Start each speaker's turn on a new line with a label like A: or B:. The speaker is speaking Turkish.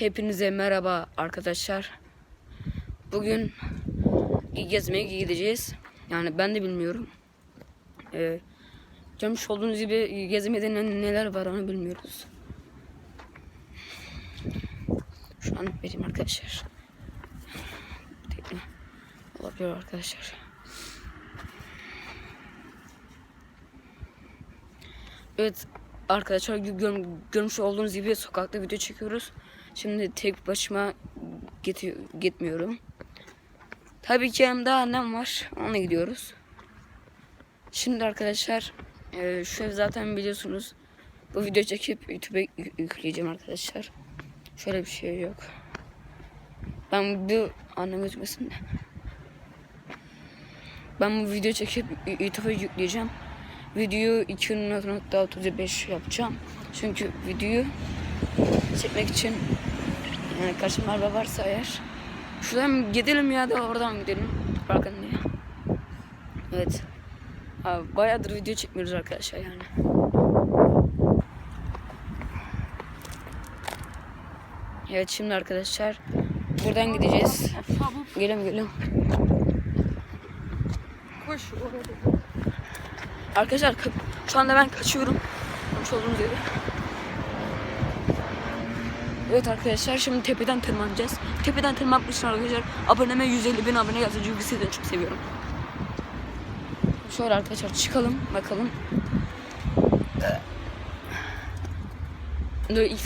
A: Hepinize merhaba arkadaşlar. Bugün gezmeye gideceğiz. Yani ben de bilmiyorum. Ee, görmüş olduğunuz gibi gezmede ne- neler var onu bilmiyoruz. Şu an vereyim arkadaşlar. Tekne olabilir arkadaşlar. Evet arkadaşlar gö- gör- görmüş olduğunuz gibi sokakta video çekiyoruz. Şimdi tek başıma git gitmiyorum. Tabii ki yanımda annem var. Ona gidiyoruz. Şimdi arkadaşlar e, şu ev zaten biliyorsunuz. Bu video çekip YouTube'a yü- yükleyeceğim arkadaşlar. Şöyle bir şey yok. Ben bu annem üzmesin de. Ben bu video çekip YouTube'a yükleyeceğim. Videoyu 2.35 yapacağım. Çünkü videoyu çekmek için yani karşımda araba varsa eğer şuradan gidelim ya da oradan gidelim farkındayım. Evet. Abi bayağıdır video çekmiyoruz arkadaşlar yani. Evet şimdi arkadaşlar buradan gideceğiz. Gelin gelin.
B: Koş.
A: Arkadaşlar ka- şu anda ben kaçıyorum. Görmüş olduğunuz gibi. Evet arkadaşlar şimdi tepeden tırmanacağız. Tepeden tırmanmak için arkadaşlar aboneme 150 bin abone yazın çünkü sizleri çok seviyorum. Şöyle arkadaşlar çıkalım bakalım. Dur ilk